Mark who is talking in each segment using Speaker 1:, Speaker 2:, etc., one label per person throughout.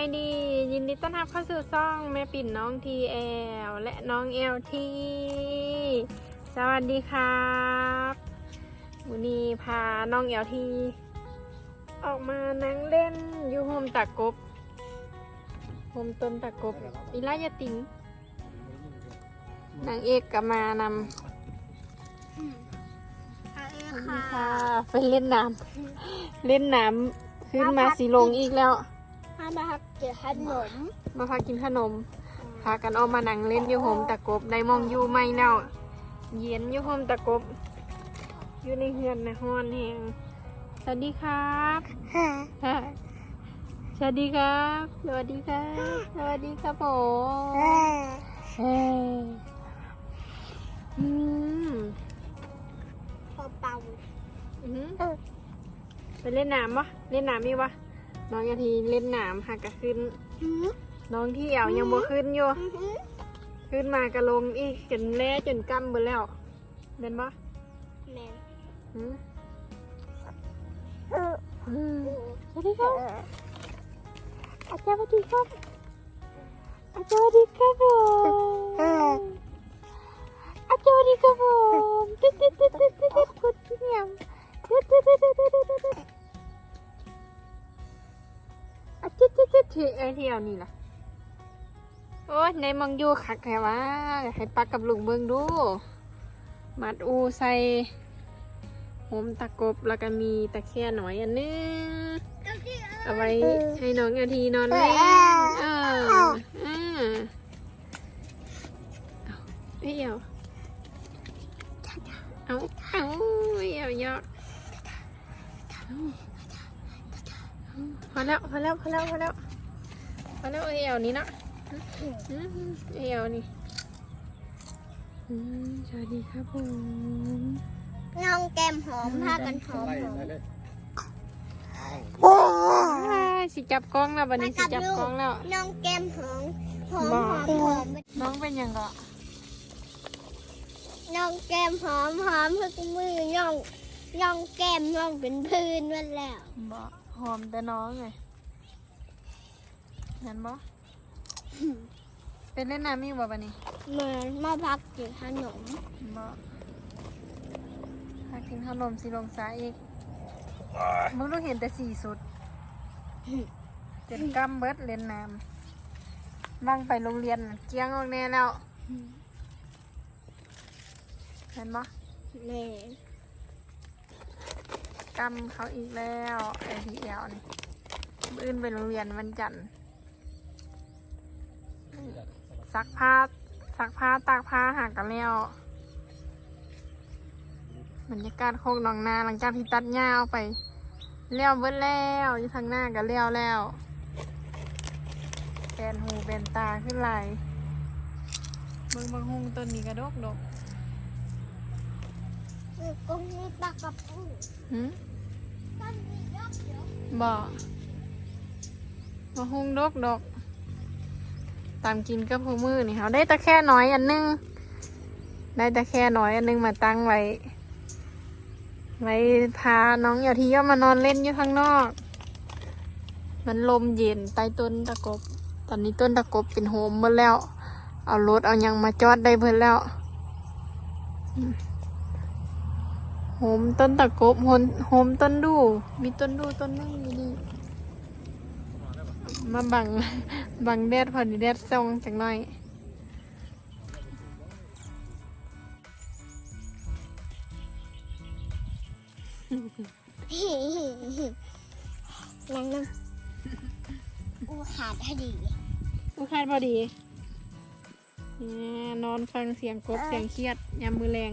Speaker 1: ายดี ยินดีต้อนรับเข้าสู่ซ่องแม่ปิ่นน้องทีแอลและน้องเอลทีสวัสดีครับวันนี้พาน้องเอลทีออกมานั่งเล่นอยู่โฮมตะกบโฮมต้นตะกบอีลายาติงนางเอกก็มานำค่ะไปเล่นน้ำเล่นน้ำขึ้นมาสีลงอีกแล้ว
Speaker 2: ถ้า มาทักเจอขนม
Speaker 1: มาพากินขนม พากันออกมานั่งเล่นอยู่โฮมตะกบได้มองอยู่ไม่แล้วเย็นอยู่โฮมตะกบ อยู่ในเฮือนนะฮอนแหงสวัสดีครับสวัสดีครับ สวัสดีครับ สวัสดีครับผมเฮ้ยอืม
Speaker 2: พอเป่า
Speaker 1: อื้อหือไปเล่นน้ำปะเล่นน้ำมีปะ น้องยาทีเล่นน้ำหักกะขึ้น น้องที่เอวยังบ่ขึ้นอยู่ ขึ้นมากระลงอีกจนแล่จนกำเบดแล้วเป็นปะ
Speaker 2: แมน
Speaker 1: หืมอืมสวัสดีครับอาจารย์สวัสดีครับอาจารย์สวัสดีครับผมอาจารย์สวัสดีครับผมตึ๊ดตึ๊ดตึ๊ดตึ๊ดตึ๊ดตึ๊ดพุดเนียมตึ๊ดตึ๊ดตึ๊ดตึ๊ดตึ๊ด อาตึ๊ดตึ๊ดตึ๊ดที่ไอเที่ยวนี่ล่ะ โอ้ยในมังอยู่คักแค่ว่าให้ปักกับลุงเบิงดู มัดอูใส่หมตะกบแล้วก็มีตะแคร่หน่อยอันนึง เอาไว้ให้น้องอาทีนอนเล่นเออเออเอาเอ้ยเอาเอาเอาเอ้ยเอายอกเอา พอแล้วพอแล้วพอแล้วพอแล้วพอแล้วเอ้ยเอานี้เนาะอืมเอ้ยเอานี่อืมสวัสดีครับผม
Speaker 2: น้องแก้มหอมพากันหอมหอม
Speaker 1: อ่าสิจับกล้องแล้ววันนี้สิจับกล้องแล้ว
Speaker 2: น้องแก้มหอมหอมหอมหอม
Speaker 1: น้องเป็นยังก็
Speaker 2: น้องแก้มหอมหอมทุกมือน้องน้องแก้มน้องเป็นพื้นมันแล้ว
Speaker 1: บ่ หอมแต่น้องไงเห็นบ่ เป็นเล่นน้ำมีบ่บันนี้
Speaker 2: เหมือนมาพักกินขนม
Speaker 1: บ่ถ้ากินขนมสิลงสายอีก มึงต้องเห็นแต่สีสุด เจ็ดกำเบิดเล่นน้ำว่างไปโรงเรียนน่ะเกี้ยงออกแน่แล้วเห็นบ่
Speaker 2: แม่
Speaker 1: กำเขาอีกแล้วไอทีเอลนี่มื้ออื่นไปโรงเรียนวันจันทร์ซักผ้าซักผ้าตากผ้าหากันแล้วบรรยากาศโคกหนองนาหลังจากที่ตัดหญ้าออกไปเลี้ยวเบิดแล้วอยู่ทางหน้าก็เลี้ยวแล้วแปนหูเป็นตาขึ้นไหลายเบิ่งบางฮุงต้นนี้กระดกดก
Speaker 2: คือกุ้งนี่ปลากระปู
Speaker 1: หืม
Speaker 2: ต้นนี้ยกยก
Speaker 1: บ่มาหุงดกดก ตามกินก็พูมือนี่เขาได้ตะแค่น้อยอันนึง ได้ตะแค่น้อยอันนึงมาตั้งไว้ ไว้พาน้องอย่าที่ย่อมานอนเล่นอยู่ข้างนอก มันลมเย็นใต้ต้นตะกบ ตอนนี้ต้นตะกบเป็นโฮมหมดแล้ว เอารถเอายังมาจอดได้เพิ่นแล้ว อืม โฮมต้นตะกบโฮมโฮมต้นดู มีต้นดูต้นนึงอยู่นี่มาบัง บังแดดพอดีแดดส่องจังหน่อย
Speaker 2: นั่งนั่งอูขาดให้ดี
Speaker 1: อุคาดพอดีเนี่ยนอนฟังเสียงกบเสียงเครียดยามมือแรง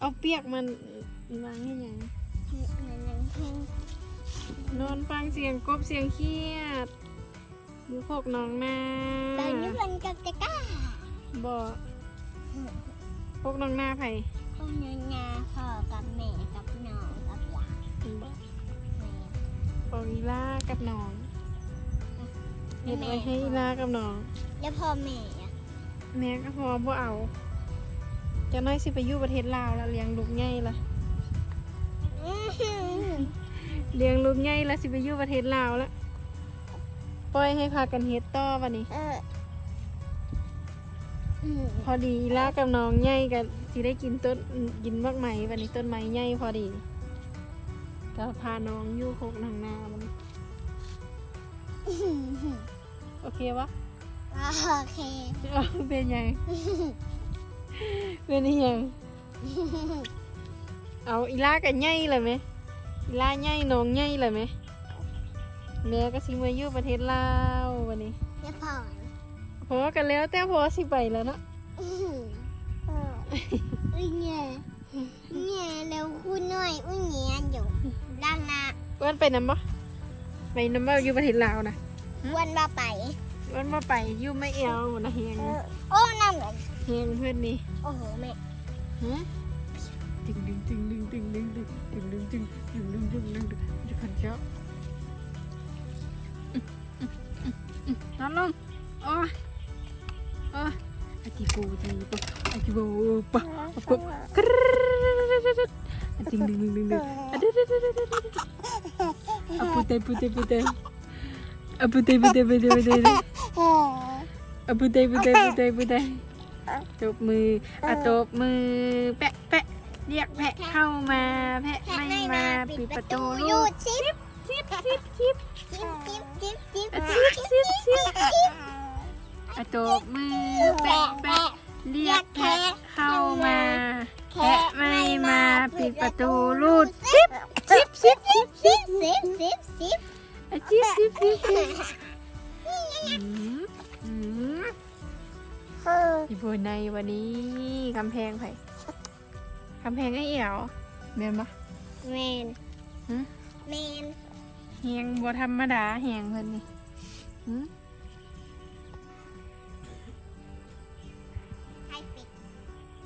Speaker 1: เอาเปียกมันล้างให้ยังนอนฟังเสียงกบเสียงเครียดดูพวกน้องนา
Speaker 2: ตอนนี้มันก็จะกล้า
Speaker 1: บ่พวกน้องนาไผ่
Speaker 2: พ่อเนื้องาพ่อกับแม่กับน้องกับหลาน
Speaker 1: บ่
Speaker 2: แม่
Speaker 1: ปองอีล่ากับน้องเห็ดไว้ให้อีล่ากับน้อง
Speaker 2: แล้วพ่อแม่อะ
Speaker 1: แม่ก็พอบ่เอา จะน้อยสิไปอยู่ประเทศลาวแล้วเลี้ยงลูกใหญ่ละ
Speaker 2: อื้อหือ
Speaker 1: เลี้ยงลูกใหญ่แล้วสิไปอยู่ประเทศลาวแล้วปล่อยให้พากันเฮ็ดต่อวันนี้
Speaker 2: เอออืม
Speaker 1: พอดีอีลากับน้องใหญ่กันสิได้กินต้นกินมากไหมวันนี้ต้นไม้ใหญ่พอดีก็พาน้องอยู่โคกนางนาวันนี้โอเควะ
Speaker 2: โอเค
Speaker 1: เอาเป็นยัง เป็นยัง เอาอีลากันใหญ่เลยไหมอีลาใหญ่น้องใหญ่เลยไหมแม่ก็สิมาอยู่ประเทศลาววันนี้
Speaker 2: เดี๋ยวพอ
Speaker 1: พอกันแล้วแต่พอสิไปแล้วเนาะ
Speaker 2: เอออุ้ยแง่แง่แล้วคุณหน่อยอุ้ยแง่อยู่ด้านหน้า
Speaker 1: วันไปน้ำบ่ไปน้ำบ่อยู่ประเทศลาวนะ
Speaker 2: วันมาไป
Speaker 1: วันมาไปอยู่ไม่เอวนะเฮียง
Speaker 2: เออโอ้น้ำเหมือน
Speaker 1: เฮียงเพื่อนนี่
Speaker 2: โอ้โหแม่
Speaker 1: ฮะตึงดึงตึงดึงตึงดึงดึงตึงดึงตึงดึงดึงดึงดึงดึงจะขันเจ้านั่นลงโอ้ยโอ้ยอาจิโบจีปะอาจิโบปะปะกรึ๊ดตึงดึงดึงดึงดึงอะเด็ดเด็ดเด็ดเด็ดเด็ดอะปุเตปุเตปุ เตอะปุเตปุเตปุเตปุเตอะบุเตบุเตบุเตบุเตตบมืออะตบมือแปะแปะเรียกแพะเข้ามาแพะ
Speaker 2: แค่
Speaker 1: ไม่
Speaker 2: ไม่
Speaker 1: มา
Speaker 2: มา
Speaker 1: ปิ
Speaker 2: ปิ
Speaker 1: ด
Speaker 2: ด
Speaker 1: ป
Speaker 2: ประระ
Speaker 1: ตู
Speaker 2: ตู
Speaker 1: ลู
Speaker 2: ลู
Speaker 1: ก
Speaker 2: ดชิป
Speaker 1: ชิบชิบชิบ
Speaker 2: จิ๊บจิ๊บจิ๊บจิ๊บ
Speaker 1: อะ
Speaker 2: จิ๊
Speaker 1: ชิ
Speaker 2: บบ
Speaker 1: ชิบชิบอะตบมือแปะแปะเรียกแพะเข้ามา แพะไม่มาปิดประตูลูดชิบชิบชิบชิบ
Speaker 2: ซิปซิปซิปซิป
Speaker 1: อะชิบชิบชิบชิบ อืมอืม
Speaker 2: เออ
Speaker 1: อีโบในวันนี้กำแพงไผกำแพงไอ้เอี่ยวเมียนปะ
Speaker 2: แมน
Speaker 1: หึ
Speaker 2: แมน
Speaker 1: เฮียงบัธรรมดาเฮียงเพิ่นนี่หึ
Speaker 2: ให้ปิด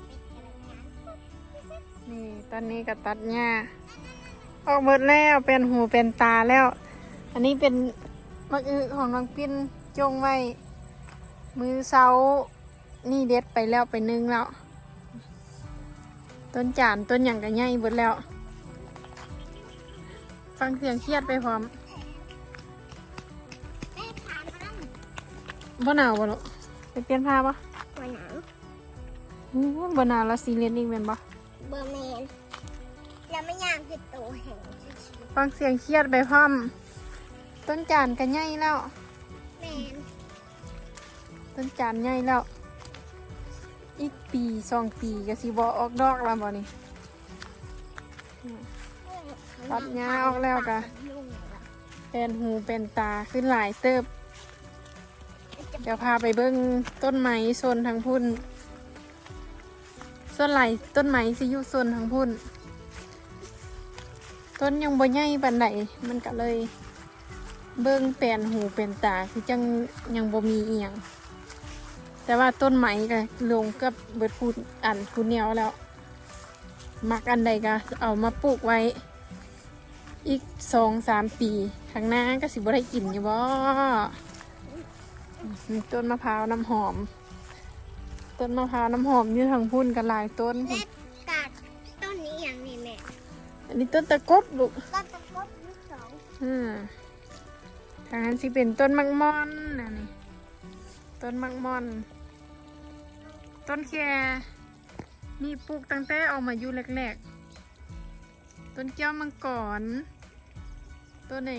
Speaker 2: ปิดพลังงาน
Speaker 1: นี่ตอนนี้ก็ตัดหญ้าออกหมดแล้วเป็นหูเป็นตาแล้ว อันนี้เป็นมะอึของน้องปิ้น จงไว้ มือเสานี่เด็ดไปแล้วไปนึ่งแล้ว ต้นจานต้นหยังก็ใหญ่หมดแล้ว ฟังเสียงเครียดไปพร้อม
Speaker 2: แม่พามัน
Speaker 1: บ่หนาวบ่ลูกไปเปลี่ยนผ้าปะ
Speaker 2: หัวหนัง
Speaker 1: อู้บ่หนาวแล้วซีเรียสอีกเป็นปะ
Speaker 2: เบอร์แมนแล้วไม่ยางคือตัวแห่งชิชิ
Speaker 1: ฟังเสียงเครียดไปพร้อม ต้นจานก็ใหญ่แล้ว
Speaker 2: แม น
Speaker 1: ต้นจานใหญ่แล้ว อีกปีสองปีก็สิบ่ออกดอกแล้วบ่นี่ตัดหญ้าออกแล้วกะเป็นหูเป็นตาขึ้นหลายเติบ เดี๋ยวพาไปเบิ้งต้นไม้โซนทางพุ่นส่วนไหลายต้นไม้สิอยู่โซนทางพุ่น ต้นยังบ่ใหญ่ปานใดมันก็เลย เบิ้งแปลนหูเป็นตาคือจังยังบ่มีอีหยังแต่ว่าต้นไม้ก็ลงกับเบิดพูดอันพูดแนวแล้ว มักอันใดก็เอามาปลูกไว้ อีกสองสามปีข้างหน้าก็สิบ่ได้กินอยู่บ่มีต้นมะพร้าวน้ำหอม ต้นมะพร้าวน้ำหอมอยู่ทางพุ่นกันหลายต้น
Speaker 2: แม่กัดต้นนี้อย่างนี้แม่
Speaker 1: อันนี้ต้นตะกบลูก
Speaker 2: ต้นตะกบลูกสอง
Speaker 1: อืม ทางนั้นสิเป็นต้นมักม่อนนะนี่ต้นมักม่อน ต้นแคนี่ปลูกตั้งแต่เอามาอยู่แรกๆ ต้นแก้วมังกร ต้นไหน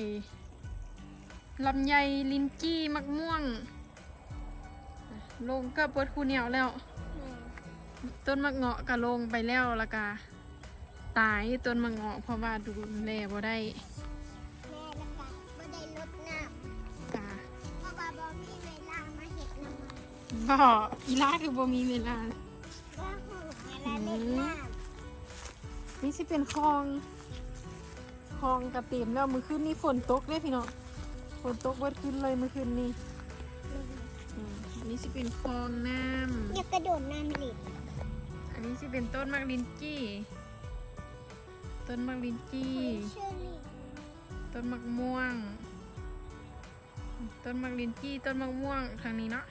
Speaker 1: ลำไยลินจี้มักม่วง ลงก็เปิดคูเหนียวแล้ว ต้นมะเงาะก็ลงไปแล้วล้วก็ตายต้นมะเงาะเพราะว่าดูแลบ่ได้
Speaker 2: บ่อีลา
Speaker 1: คือบ่มีเวลา
Speaker 2: ว่าหูเวลาเล่นน้
Speaker 1: นี่สิเป็นคลองคลองกระเต็มแล้วมือคืนนี้ฝนตกเลยพี่น้องฝนตกเบิดขึ้นเลยมือคืนนี้ำอืมอันนี้สิเป็นคลองน้
Speaker 2: อยากกระโดดน้ำลิดำ
Speaker 1: อันนี้สิเป็นต้นมักลินจี้ต้นมักลินจี้
Speaker 2: เชอรี่
Speaker 1: ต้นมะม่วง ต้นมะลินจี้ ต้นมะม่วง ทางนี้เนาะ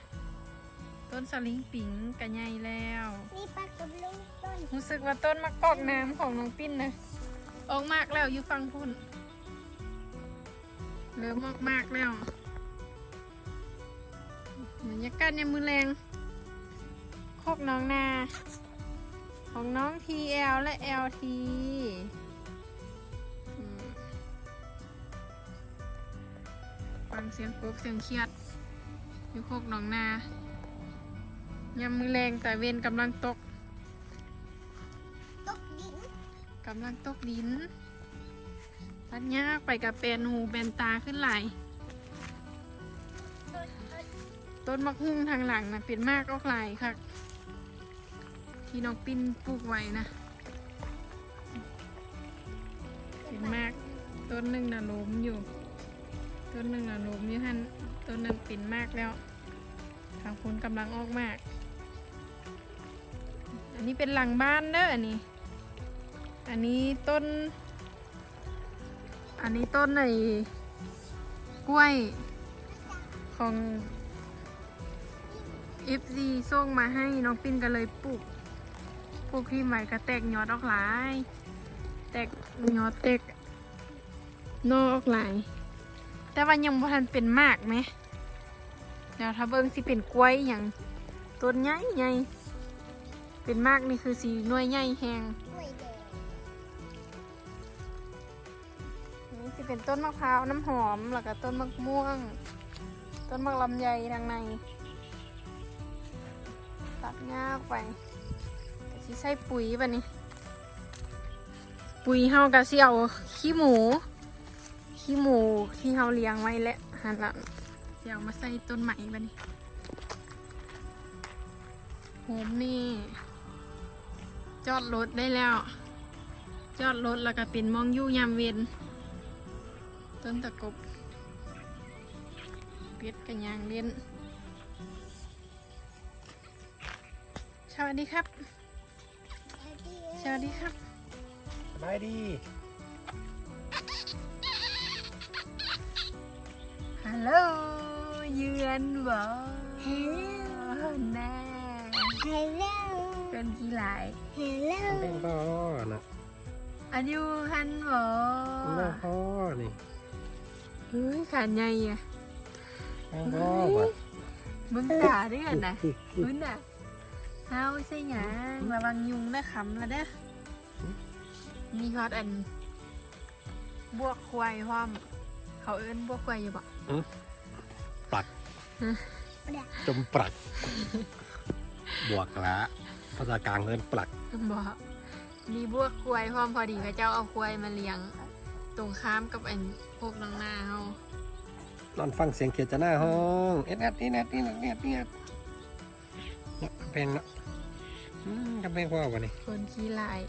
Speaker 1: ต้นสลิงปิงกระใหญ่แล้ว
Speaker 2: นี่ปลากับลุงต้น
Speaker 1: รู้สึกว่าต้นมะกอกน้ำของน้องปิ้นนะออกมากแล้วอยู่ฟังพุ่นเริ่มออกมากแล้วบรรยากาศยามมือแรงโคกน้องนา ของน้อง TL และ LT อืมฟังเสียงกบเสียงเขียดอยู่โคกหนองนา ยามมือแรงแต่เวนกำลังตก
Speaker 2: ตกดิน
Speaker 1: กำลังตกดินตัดยากไปกับเป็นหูเป็นตาขึ้นไหลายต้นมะฮุ่งทางหลังนะเป็นมากออกไหลายค่ะที่น้องปิ้นปลูกไว้นะ เป็นมากต้นหนึ่งน่ะล้มอยู่ ต้นหนึ่งน่ะล้มอยู่ท่านต้นนั้นเป็นมากแล้วทางคุณกำลังออกมากอั นี้เป็นหลังบ้านเด้ออันนี้ อันนี้ต้น อันนี้ต้นในกล้วยของ FZ ส่งมาให้น้องปิ้นก็เลยปลูกปลูกที่ใหม่ก็แตกยอดออกหลาย แตกยอดแตกนอกออกหลาย แต่ว่ายังบ่ทันเป็นมากไหมเดี๋ยวถ้าเบิ่งสิเป็นกล้วยอย่างต้นใหญ่ใหญ่ เป็นมากนี่คือสีหน่วยใหญ่แหง
Speaker 2: กล้วยแดง
Speaker 1: นี่เป็นต้นมะพร้าวน้ำหอมแล้วก็ต้นมะม่วง ต้นมะลำไยทางใน ตัดยากไปก็สิใส่ปุ๋ยปะนี่ปุ๋ยเฮาก็สิเอาขี้หมู ขี้หมูที่เฮาเลี้ยงไว้แหละหันลังสิเอามาใส่ต้นใหม่ปะนี่โหมนี่ จอดรถได้แล้ว จอดรถแล้วก็เป็นมองอยู่ยามเวนต้นตะกบเป็ดกันยางเล่นสวัสดีครับ สวัสดีครับ
Speaker 3: สบายดี
Speaker 1: ฮัลโหลเยือนบ่
Speaker 2: ฮัลโหล
Speaker 1: แน่
Speaker 2: ฮัลโหล
Speaker 1: เป็นกี่หลาย
Speaker 2: ฮัลโหล
Speaker 3: เป็นพ่อนะ
Speaker 1: อายุหันบ่
Speaker 3: แม่พ่อนี่
Speaker 1: เฮ้ยขาใหญ่อะ
Speaker 3: แม่พ่อว่ะ
Speaker 1: มึงตาด้วยกันนะมึงน่ะเฮาใช่หยังระวังยุงนะขำละเด้อมีฮอตอัน บวกควายพร้อม เขาเอิ้นบวกควายอยู่บ่
Speaker 3: ปลักจมปลัก บวกละ ภาษากลางเอินปลัก
Speaker 1: บ่มีบวกควายพร้อมพอดีพระเจ้าเอาควายมาเลี้ยง ตรงข้ามกับอันพวกน้องนาเฮาน
Speaker 3: อนฟังเสียงเขียดจะหน้าห้องเอ็ดเอ็ดนี่แอดนี่แอดนี่แอดนี่แอดเนาะกำแพงเนาะอืมกำแพงพ่อป่ะนี่
Speaker 1: คนขี้ลาย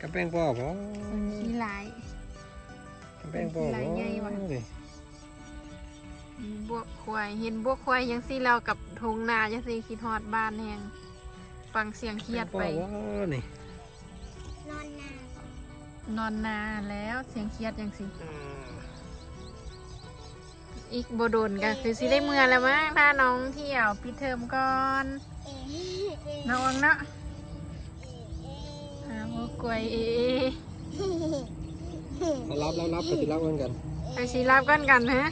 Speaker 3: กำแพงพ่อป่ะ
Speaker 1: คนขี้ลาย
Speaker 3: กำแพงพ่อ
Speaker 1: หลา
Speaker 3: ป่ะ
Speaker 1: ยใหญ่ว่ะ
Speaker 3: นี่
Speaker 1: มีบวกควายเห็นบวกควายยังสิเรากับทงนายังสิคิดฮอดบ้านแหง ฟังเสียงเครียดไป
Speaker 3: กำแพงพ่อว่ะนี่
Speaker 2: นอนนาน
Speaker 1: นอนนาแล้วเสียงเครียดยังสิ
Speaker 3: อืม
Speaker 1: อีกโบโดนก็คือสิได้เมื่อแล้วมั้งถ้าน้องเที่ยวปิดเทอมก่อน
Speaker 2: เอ๊ะเอ๊ะ
Speaker 1: น้องเนาะ
Speaker 2: เอ๊ะ
Speaker 1: อ่าบวกกล้วยเอ
Speaker 3: มารับรับรับไปที่รับกันกัน
Speaker 1: ไปสิรับกันกันฮะ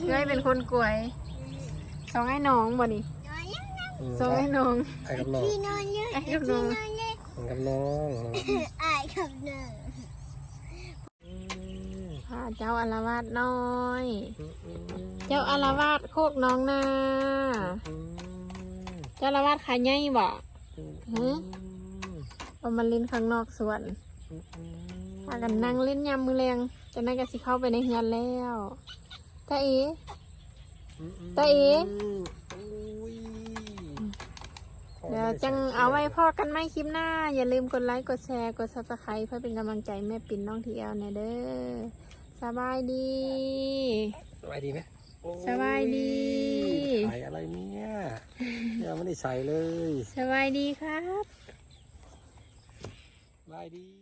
Speaker 1: เพื่อให้เป็นคนกล้วยสองไอ้น้องบ่นี่ สองไอ้น้อง
Speaker 3: ไอ้กับน้อง
Speaker 2: พี่นอนเยอะ
Speaker 1: ไอ้กับน้อง
Speaker 2: พี่นอนเยอะ
Speaker 3: ไอ้กับน้องน้อง
Speaker 2: ไอ้กับน้อง
Speaker 3: อืม
Speaker 1: พาเจ้าอารวาสน้อย
Speaker 3: อืมอืม
Speaker 1: เจ้าอารวาสโคกน้องนา
Speaker 3: อืม
Speaker 1: เจ้าอารวาสขาใหญ่บ่
Speaker 3: อืม
Speaker 1: หือเอามาเล่นข้างนอกสวน
Speaker 3: อืมอืม
Speaker 1: พากันนั่งเล่นยามมือแรงจะนั่งกันสิเข้าไปในเฮือนแล้วตาเอ
Speaker 3: อืมอืม
Speaker 1: ตาเอ๋
Speaker 3: อุ้ย
Speaker 1: เดี๋ยวจังเอาไว้พอกันไหมคลิปหน้า อย่าลืมกดไลค์กดแชร์กดซับสไครต์เพื่อเป็นกำลังใจแม่ปิ่นน้องทีเอลนะเด้อสบายดี
Speaker 3: สบายดีไหมโอ้
Speaker 1: สบายดี
Speaker 3: ใส่อะไรเนี่ยยังไม่ได้ใส่เลย
Speaker 1: สบายดีครับ
Speaker 3: สบายดี